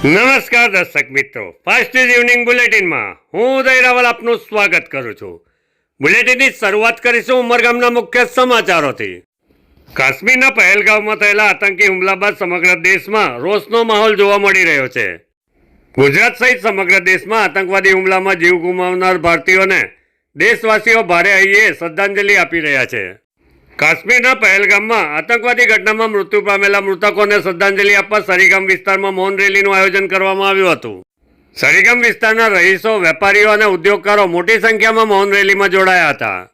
નમસ્કાર દર્શક મિત્રો. ફાસ્ટ ઇવનિંગ બુલેટિનમાં હું ઉદય રાવલ આપનું સ્વાગત કરું છું. બુલેટિનની શરૂઆત કરીશું ઉમરગામના મુખ્ય સમાચારોથી. કાશ્મીરના પહેલગામમાં થયેલા આતંકી હુમલા બાદ સમગ્ર દેશમાં રોષનો માહોલ જોવા મળી રહ્યો છે. ગુજરાત સહિત સમગ્ર દેશમાં આતંકવાદી હુમલામાં જીવ ગુમાવનાર ભારતીયોને દેશવાસીઓ ભારે હૈયે શ્રદ્ધાંજલિ આપી રહ્યા છે. કાશ્મીરના પહેલગામમાં આતંકવાદી ઘટનામાં મૃત્યુ પામેલા મૃતકોને શ્રદ્ધાંજલિ આપવા સરીગામ વિસ્તારમાં મૌન રેલીનું આયોજન કરવામાં આવ્યું હતું. સરીગામ વિસ્તારના રહીશો, વેપારીઓ અને ઉદ્યોગકારો મોટી સંખ્યામાં મૌન રેલીમાં જોડાયા હતા.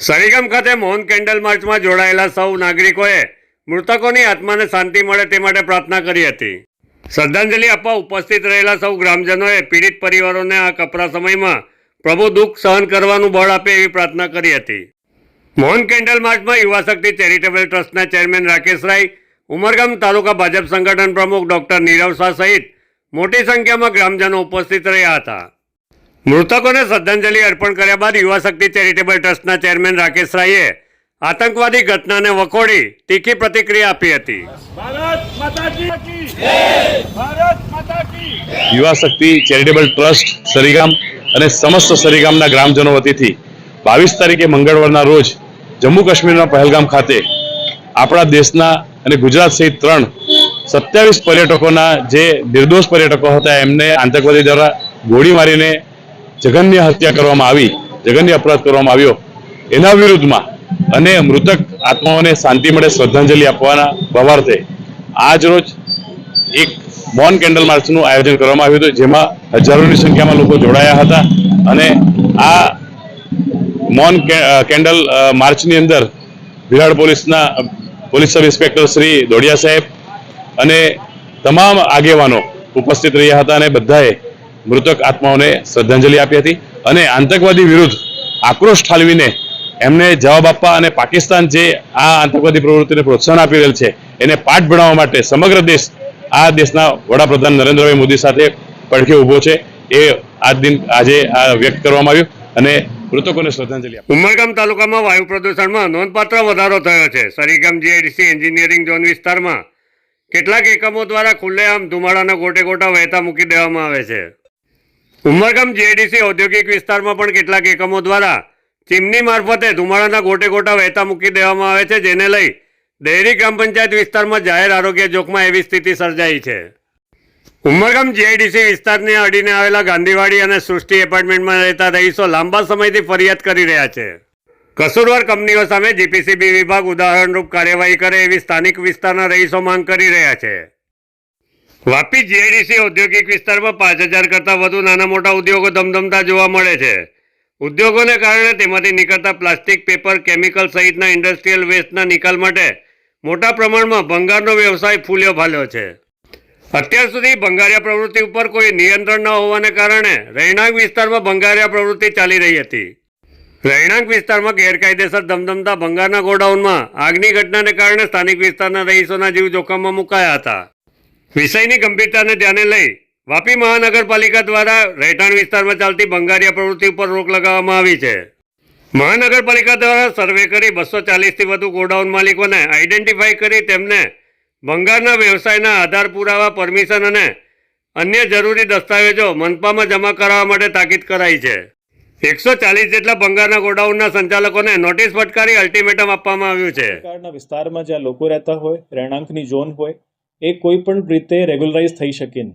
સરીગામ ખાતે મૌન કેન્ડલ માર્ચમાં જોડાયેલા સૌ નાગરિકોએ મૃતકોની આત્માને શાંતિ મળે તે માટે પ્રાર્થના કરી હતી. શ્રદ્ધાંજલિ આપવા ઉપસ્થિત રહેલા સૌ ગ્રામજનોએ પીડિત પરિવારોને આ કપરા સમયમાં પ્રભુ દુઃખ સહન કરવાનું બળ આપે એવી પ્રાર્થના કરી હતી. મોહન કેન્ડલ માર્ચમાં યુવા શક્તિ ચેરિટેબલ ટ્રસ્ટના ચેરમેન રાકેશ રાય ઉમરગામ તાલુકા ભાજપ સંગઠન પ્રમુખ ડોક્ટર નીરવ શાહ સહિત મોટી સંખ્યામાં ગ્રામજનો ઉપસ્થિત રહ્યા હતા. મૃતકોને શ્રદ્ધાંજલિ અર્પણ કર્યા બાદ યુવા શક્તિ ચેરિટેબલ ટ્રસ્ટના ચેરમેન રાકેશ રાયે આતંકવાદી ઘટનાને વખોડી તીખી પ્રતિક્રિયા આપી હતી. ભારત માતા કી! જય ભારત માતા કી! યુવા શક્તિ ચેરિટેબલ ટ્રસ્ટ સરીગામ અને સમસ્ત સરીગામના ગ્રામજનો વતીથી બાવીસ તારીખે મંગળવારના રોજ જમ્મુ કાશ્મીરના પહેલગામ ખાતે આપણા દેશના અને ગુજરાત સહિત ત્રણ સત્યાવીસ પર્યટકોના જે નિર્દોષ પર્યટકો હતા, એમને આતંકવાદી દ્વારા ગોળી મારીને જઘન્ય હત્યા કરવામાં આવી, જઘન્ય અપરાધ કરવામાં આવ્યો. એના વિરુદ્ધમાં અને મૃતક આત્માઓને શાંતિ મળે, શ્રદ્ધાંજલિ આપવાના ભાવાર્થે આજ રોજ એક મોન કેન્ડલ માર્ચનું આયોજન કરવામાં આવ્યું હતું, જેમાં હજારોની સંખ્યામાં લોકો જોડાયા હતા અને આ મૌન કેન્ડલ માર્ચની અંદર વિરાડ પોલીસના police sub inspector Shri Dodiya સાહેબ અને તમામ આગેવાનો ઉપસ્થિત રહ્યા હતા અને બધાએ મૃતક આત્માઓને શ્રદ્ધાંજલિ આપી હતી અને આતંકવાદી વિરુદ્ધ આક્રોશ ઠાલવીને એમને જવાબ આપવા અને પાકિસ્તાન જે આ આતંકવાદી પ્રવૃત્તિને પ્રોત્સાહન આપી રહેલ છે, એને પાઠ ભણાવવા માટે સમગ્ર દેશ, આ દેશના વડાપ્રધાન નરેન્દ્રભાઈ મોદી સાથે પડખે ઊભો છે, એ આ દિન, આજે આ વ્યક્ત કરવામાં આવ્યું અને મૃતકોને શ્રદ્ધાંજલિ ઉમરગામ તાલુકામાં વાયુ પ્રદૂષણમાં નોંધપાત્ર વધારો થયો છે. સરીગામ જીઆઈડીસી એન્જિનિયરિંગ ઝોન વિસ્તારમાં કેટલાક એકમો દ્વારા ખુલ્લેઆમ ધુમાડાના ગોટે ગોટા વહેતા મૂકી દેવામાં આવે છે. ઉમરગામ જીઆઈડીસી ઔદ્યોગિક વિસ્તારમાં પણ કેટલાક એકમો દ્વારા ચીમની મારફતે ધુમાડાના ગોટે ગોટા વહેતા મૂકી દેવામાં આવે છે, જેને લઈ ડેરી ગ્રામ પંચાયત વિસ્તારમાં જાહેર આરોગ્ય જોખમાં એવી સ્થિતિ સર્જાઈ છે. ઉમરગામ જીઆઈડીસી વિસ્તારને અડીને આવેલા ગાંધીવાડી અને સૃષ્ટિ એપાર્ટમેન્ટમાં રહેતા રહીશો લાંબા સમયથી ફરિયાદ કરી રહ્યા છે. કસૂરવાર કંપનીઓ સામે જીપીસીબી વિભાગ ઉદાહરણરૂપ કાર્યવાહી કરે એવી સ્થાનિક વિસ્તારના રહીશો માંગ કરી રહ્યા છે. વાપી જીઆઈડીસી ઔદ્યોગિક વિસ્તારમાં પાંચ હજાર કરતાં વધુ નાના મોટા ઉદ્યોગો ધમધમતા જોવા મળે છે. ઉદ્યોગોને કારણે તેમાંથી નીકળતા પ્લાસ્ટિક, પેપર, કેમિકલ સહિતના ઇન્ડસ્ટ્રીયલ વેસ્ટના નિકાલ માટે મોટા પ્રમાણમાં ભંગારનો વ્યવસાય ફૂલ્યો ફાલ્યો છે. અત્યાર સુધી ભંગારિયા પ્રવૃત્તિ ઉપર કોઈ નિયંત્રણ ન હોવાને કારણે રહેણાંક વિસ્તારમાં ભંગારિયા પ્રવૃત્તિ ચાલી રહી હતી. રહેણાંક વિસ્તારમાં ગેરકાયદેસર ધમધમતા ભંગારના ગોડાઉનમાં આગની ઘટનાને કારણે સ્થાનિક વિસ્તારના રહીશોના જીવ જોખમમાં મુકાયા હતા. વિષયની ગંભીરતાને ધ્યાને લઈ વાપી મહાનગરપાલિકા દ્વારા રહેઠાણ વિસ્તારમાં ચાલતી ભંગારિયા પ્રવૃત્તિ ઉપર રોક લગાવવામાં આવી છે. મહાનગરપાલિકા દ્વારા સર્વે કરી બસો ચાલીસથી વધુ ગોડાઉન માલિકોને આઈડેન્ટિફાઈ કરી તેમને ભંગારના વ્યવસાયના આધાર પુરાવા, પરમિશન અને અન્ય જરૂરી દસ્તાવેજો મનપામાં જમા કરાવવા માટે તાકીદ કરાઈ છે. એકસો ચાલીસ જેટલા ભંગારના ગોડાઉનના સંચાલકોને નોટિસ ફટકારી અલ્ટિમેટમ આપવામાં આવ્યું છે. વિસ્તારમાં જ્યાં લોકો રહેતા હોય, રહેણાંકની ઝોન હોય, એ કોઈ પણ રીતે રેગ્યુલરાઇઝ થઈ શકે નહીં.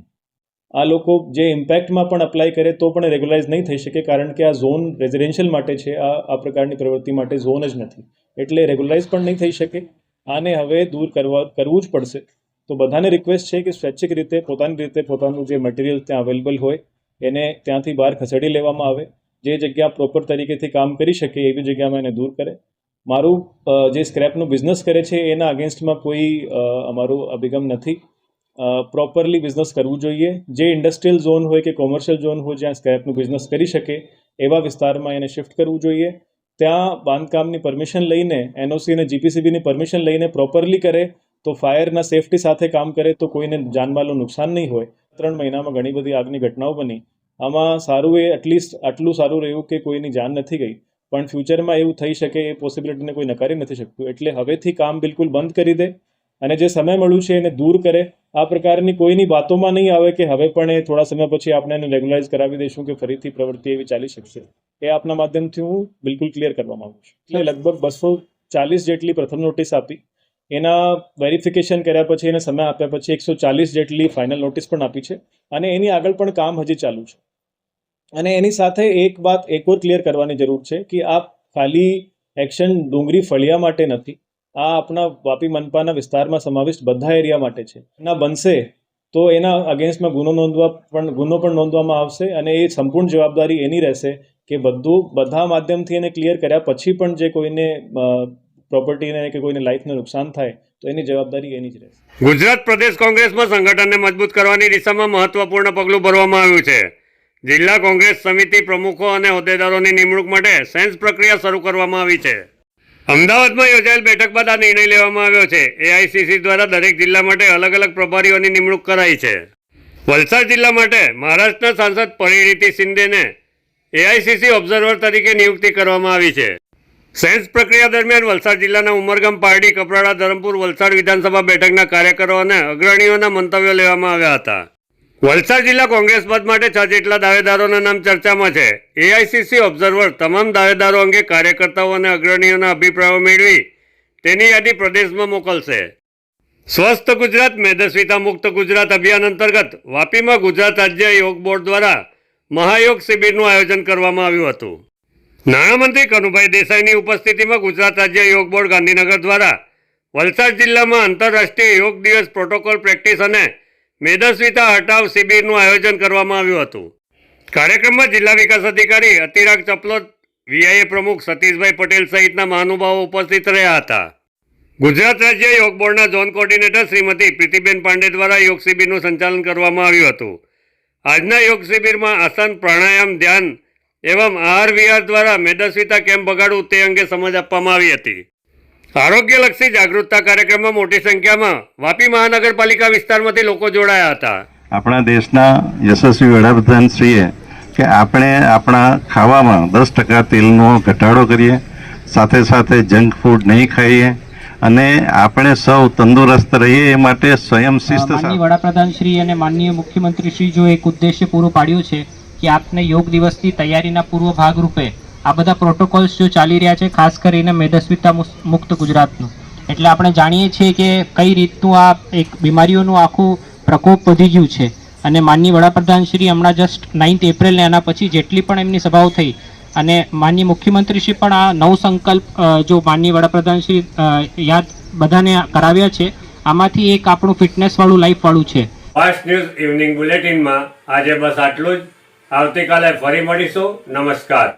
આ લોકો જે ઇમ્પેક્ટમાં પણ અપ્લાય કરે તો પણ રેગ્યુલરાઇઝ નહીં થઈ શકે કારણ કે આ ઝોન રેઝિડેન્શિયલ માટે છે, આ આ પ્રકારની પ્રવૃત્તિ માટે ઝોન જ નથી. એટલે રેગ્યુલરાઇઝ પણ નહીં થઈ શકે. આને હવે દૂર કરવા, કરવું જ પડશે. તો બધાને રિક્વેસ્ટ છે કે સ્વૈચ્છિક રીતે, પોતાની રીતે પોતાનું જે મટીરિયલ ત્યાં અવેલેબલ હોય, એને ત્યાંથી બહાર ખસેડી લેવામાં આવે. જે જગ્યા પ્રોપર તરીકેથી કામ કરી શકે એવી જગ્યામાં એને દૂર કરે. મારું જે સ્ક્રેપનું બિઝનેસ કરે છે, એના અગેન્સ્ટમાં કોઈ અમારું અભિગમ નથી. પ્રોપરલી બિઝનેસ કરવું જોઈએ. જે ઇન્ડસ્ટ્રીયલ ઝોન હોય કે કોમર્શિયલ ઝોન હોય જ્યાં સ્ક્રેપનું બિઝનેસ કરી શકે, એવા વિસ્તારમાં એને શિફ્ટ કરવું જોઈએ. ત્યાં બાંધકામની પરમિશન લઈને એનઓસી અને જીપીસીબીની પરમિશન લઈને પ્રોપરલી કરે, તો ફાયરના સેફટી સાથે કામ કરે, તો કોઈને જાનમાલનું નુકસાન નહીં હોય. ત્રણ મહિનામાં ઘણી બધી આગની ઘટનાઓ બની. આમાં સારું એ એટલીસ્ટ આટલું સારું રહ્યું કે કોઈની જાન નથી ગઈ. પણ ફ્યુચરમાં એવું થઈ શકે, એ પોસિબિલિટીને કોઈ નકારી નથી શકતું. એટલે હવેથી કામ બિલકુલ બંધ કરી દે. અને જે સમય મળ્યું છે એને દૂર કરે. આ પ્રકારની કોઈની વાતોમાં નહીં આવે કે હવે પણ એ થોડા સમય પછી આપણે એને રેગ્યુલાઇઝ કરાવી દઈશું કે ફરીથી પ્રવૃત્તિ એવી ચાલી શકશે. એ આપના માધ્યમથી હું બિલકુલ ક્લિયર કરવા માંગુ છું. એટલે લગભગ બસો ચાલીસ જેટલી પ્રથમ નોટિસ આપી. એના વેરિફિકેશન કર્યા પછી એને સમય આપ્યા પછી એકસો ચાલીસ જેટલી ફાઇનલ નોટિસ પણ આપી છે. અને એની આગળ પણ કામ હજી ચાલુ છે. અને એની સાથે એક વાત એક ઓર ક્લિયર કરવાની જરૂર છે કે આ ખાલી એક્શન ડુંગળી ફળિયા માટે નથી. આ આપણા વાપી મનપાના વિસ્તારમાં સમાવિષ્ટ બધા એરિયા માટે છે. ના બનશે તો એના અગેન્સ્ટમાં ગુનો નોંધવા પણ, ગુનો પણ નોંધવામાં આવશે અને એ સંપૂર્ણ જવાબદારી એની રહેશે કે બધું, બધા માધ્યમથી એને ક્લિયર કર્યા પછી પણ જે કોઈને પ્રોપર્ટીને કે કોઈને લાઈફને નુકસાન થાય તો એની જવાબદારી એની જ રહેશે. ગુજરાત પ્રદેશ કોંગ્રેસમાં સંગઠનને મજબૂત કરવાની દિશામાં મહત્વપૂર્ણ પગલું ભરવામાં આવ્યું છે. જિલ્લા કોંગ્રેસ સમિતિ પ્રમુખો અને હોદ્દેદારોની નિમણૂક માટે સેન્સ પ્રક્રિયા શરૂ કરવામાં આવી છે. અમદાવાદમાં યોજાયેલ બેઠક બાદ આ નિર્ણય લેવામાં આવ્યો છે. એઆઈસીસી દ્વારા દરેક જિલ્લા માટે અલગ અલગ પ્રભારીઓની નિમણૂક કરાઈ છે. વલસાડ જિલ્લા માટે મહારાષ્ટ્રના સાંસદ પરિણીતિ શિંદેને એઆઈસીસી ઓબ્ઝર્વર તરીકે નિયુક્તિ કરવામાં આવી છે. સેન્સ પ્રક્રિયા દરમિયાન વલસાડ જિલ્લાના ઉમરગામ, પારડી, કપરાડા, ધરમપુર, વલસાડ વિધાનસભા બેઠકના કાર્યકરો અને અગ્રણીઓના મંતવ્યો લેવામાં આવ્યા હતા. વલસાડ જિલ્લા કોંગ્રેસ પદ માટે છ જેટલા દાવેદારોના નામ ચર્ચામાં છે. એઆઈસીસી ઓબ્ઝર્વર તમામ દાવેદારો અંગે કાર્યકર્તાઓ અને અગ્રણીઓના અભિપ્રાયો મેળવી તેની યાદી પ્રદેશમાં મોકલશે. સ્વસ્થ ગુજરાત, મેદસ્વીતા મુક્ત ગુજરાત અભિયાન અંતર્ગત વાપીમાં ગુજરાત રાજ્ય યોગ બોર્ડ દ્વારા મહાયોગ શિબિરનું આયોજન કરવામાં આવ્યું હતું. નાણામંત્રી કનુભાઈ દેસાઈની ઉપસ્થિતિમાં ગુજરાત રાજ્ય યોગ બોર્ડ ગાંધીનગર દ્વારા વલસાડ જિલ્લામાં આંતરરાષ્ટ્રીય યોગ દિવસ પ્રોટોકોલ પ્રેક્ટિસ અને મેદસ્વીતા હટાવ શિબિરનું આયોજન કરવામાં આવ્યું હતું. કાર્યક્રમમાં જિલ્લા વિકાસ અધિકારી અતિરાગ ચપલોદ વીઆઈએ પ્રમુખ સતીશભાઈ પટેલ સહિતના મહાનુભાવો ઉપસ્થિત રહ્યા હતા. ગુજરાત રાજ્ય યોગ બોર્ડના ઝોન કોર્ડિનેટર શ્રીમતી પ્રીતિબેન પાંડે દ્વારા યોગ શિબિરનું સંચાલન કરવામાં આવ્યું હતું. આજના યોગ શિબિરમાં આસન, પ્રાણાયામ, ધ્યાન એવમ આહાર વિહાર દ્વારા મેદસ્વીતા કેમ બગાડવું તે અંગે સમજ આપવામાં આવી હતી. આરોગ્યલક્ષી જાગૃતતા કાર્યક્રમમાં મોટી સંખ્યામાં વાપી મહાનગરપાલિકા વિસ્તારમાંથી લોકો જોડાયા હતા. આપણા દેશના યશસ્વી વડાપ્રધાન શ્રીએ કે આપણે આપણા ખાવામાં દસ ટકા તેલનો ઘટાડો કરીએ સાથે સાથે જંક ફૂડ નહીં ખાઈએ અને આપણે સૌ તંદુરસ્ત રહીએ એ માટે સ્વયં શિસ્ત વડાપ્રધાન શ્રી અને માનનીય મુખ્યમંત્રી શ્રી જો એક ઉદ્દેશ્ય પૂરો પાડ્યો છે કે આપને યોગ દિવસની તૈયારીના પૂર્વ ભાગરૂપે આ બધા પ્રોટોકોલ્સ જો ચાલી રહ્યા છે, ખાસ કરીને મેદસ્વીતા મુક્ત ગુજરાતનું. એટલે આપણે જાણીએ છીએ કે કઈ રીતનું આ એક બીમારીઓનું આખું પ્રકોપ વધી ગયું છે. અને માનનીય વડાપ્રધાન શ્રી હમણાં જસ્ટ નાઇન્થ એપ્રિલને એના પછી જેટલી પણ એમની સભાઓ થઈ, અને માનનીય મુખ્યમંત્રી શ્રી પણ આ નવ સંકલ્પ જો માનનીય વડાપ્રધાન શ્રી યાદ બધાને કરાવ્યા છે, આમાંથી એક આપણું ફિટનેસવાળું લાઈફવાળું છે. ફાસ્ટ ન્યૂઝ ઇવનિંગ બુલેટિનમાં આજે બસ આટલું જ. આવતીકાલે ફરી મળીશું. નમસ્કાર.